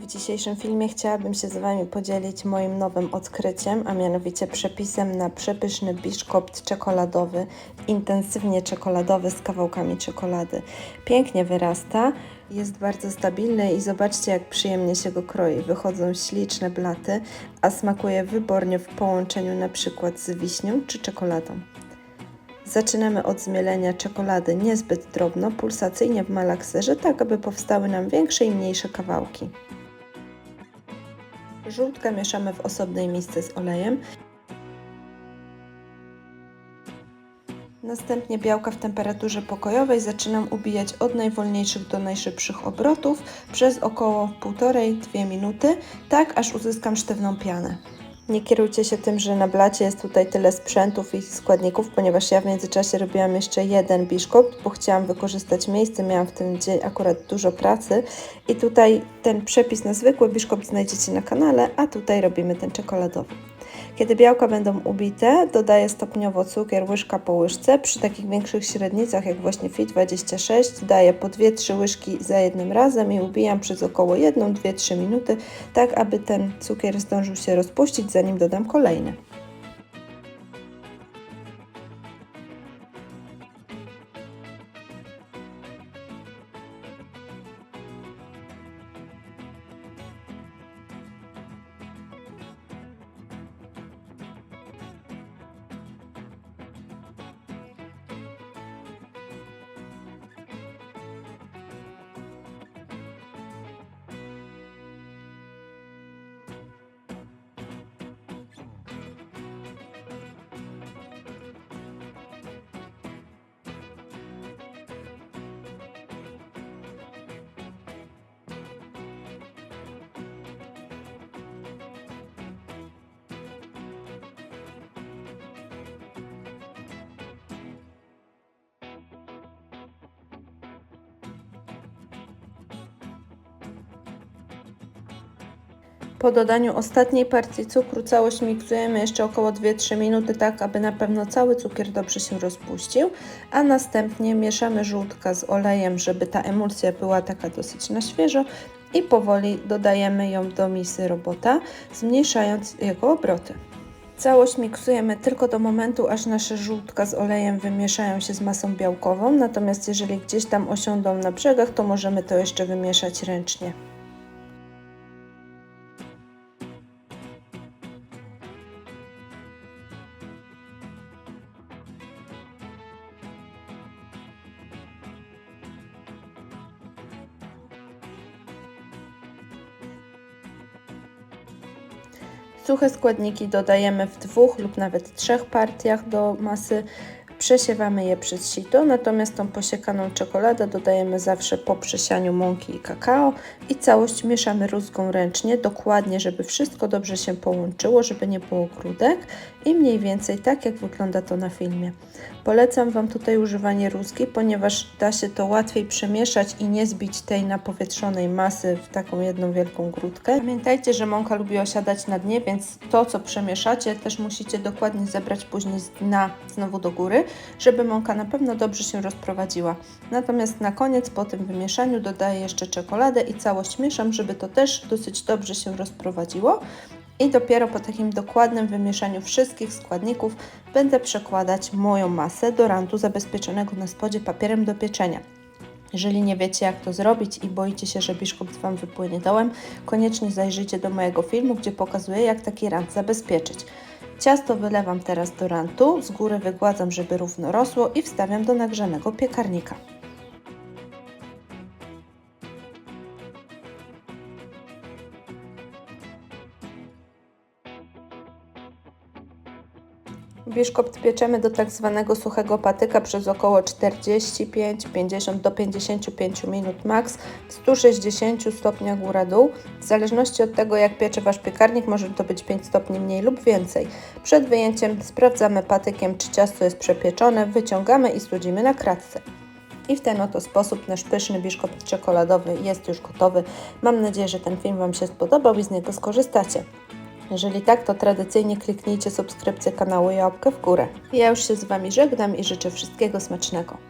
W dzisiejszym filmie chciałabym się z Wami podzielić moim nowym odkryciem, a mianowicie przepisem na przepyszny biszkopt czekoladowy, intensywnie czekoladowy z kawałkami czekolady. Pięknie wyrasta, jest bardzo stabilny i zobaczcie jak przyjemnie się go kroi. Wychodzą śliczne blaty, a smakuje wybornie w połączeniu na przykład z wiśnią czy czekoladą. Zaczynamy od zmielenia czekolady niezbyt drobno, pulsacyjnie w malakserze, tak aby powstały nam większe i mniejsze kawałki. Żółtkę mieszamy w osobnej misce z olejem. Następnie białka w temperaturze pokojowej zaczynam ubijać od najwolniejszych do najszybszych obrotów przez około 1,5-2 minuty, tak aż uzyskam sztywną pianę. Nie kierujcie się tym, że na blacie jest tutaj tyle sprzętów i składników, ponieważ ja w międzyczasie robiłam jeszcze jeden biszkopt, bo chciałam wykorzystać miejsce, miałam w ten dzień akurat dużo pracy i tutaj ten przepis na zwykły biszkopt znajdziecie na kanale, a tutaj robimy ten czekoladowy. Kiedy białka będą ubite, dodaję stopniowo cukier łyżka po łyżce. Przy takich większych średnicach jak właśnie FIT26 daję po 2-3 łyżki za jednym razem i ubijam przez około 1-2-3 minuty, tak aby ten cukier zdążył się rozpuścić zanim dodam kolejny. Po dodaniu ostatniej partii cukru całość miksujemy jeszcze około 2-3 minuty, tak aby na pewno cały cukier dobrze się rozpuścił, a następnie mieszamy żółtka z olejem, żeby ta emulsja była taka dosyć na świeżo i powoli dodajemy ją do misy robota, zmniejszając jego obroty. Całość miksujemy tylko do momentu, aż nasze żółtka z olejem wymieszają się z masą białkową, natomiast jeżeli gdzieś tam osiądą na brzegach, to możemy to jeszcze wymieszać ręcznie. Suche składniki dodajemy w dwóch lub nawet trzech partiach do masy. Przesiewamy je przez sito, natomiast tą posiekaną czekoladę dodajemy zawsze po przesianiu mąki i kakao i całość mieszamy rózgą ręcznie, dokładnie, żeby wszystko dobrze się połączyło, żeby nie było grudek i mniej więcej tak, jak wygląda to na filmie. Polecam Wam tutaj używanie rózgi, ponieważ da się to łatwiej przemieszać i nie zbić tej napowietrzonej masy w taką jedną wielką grudkę. Pamiętajcie, że mąka lubi osiadać na dnie, więc to, co przemieszacie, też musicie dokładnie zebrać później z dna znowu do góry, żeby mąka na pewno dobrze się rozprowadziła. Natomiast na koniec, po tym wymieszaniu, dodaję jeszcze czekoladę i całość mieszam, żeby to też dosyć dobrze się rozprowadziło. I dopiero po takim dokładnym wymieszaniu wszystkich składników będę przekładać moją masę do rantu zabezpieczonego na spodzie papierem do pieczenia. Jeżeli nie wiecie jak to zrobić i boicie się, że biszkopt Wam wypłynie dołem, koniecznie zajrzyjcie do mojego filmu, gdzie pokazuję jak taki rant zabezpieczyć. Ciasto wylewam teraz do rantu, z góry wygładzam, żeby równo rosło i wstawiam do nagrzanego piekarnika. Biszkopt pieczemy do tak zwanego suchego patyka przez około 45-50 do 55 minut max w 160 stopniach góra-dół. W zależności od tego jak piecze Wasz piekarnik może to być 5 stopni mniej lub więcej. Przed wyjęciem sprawdzamy patykiem czy ciasto jest przepieczone, wyciągamy i studzimy na kratce. I w ten oto sposób nasz pyszny biszkopt czekoladowy jest już gotowy. Mam nadzieję, że ten film Wam się spodobał i z niego skorzystacie. Jeżeli tak, to tradycyjnie kliknijcie subskrypcję kanału i łapkę w górę. Ja już się z Wami żegnam i życzę wszystkiego smacznego.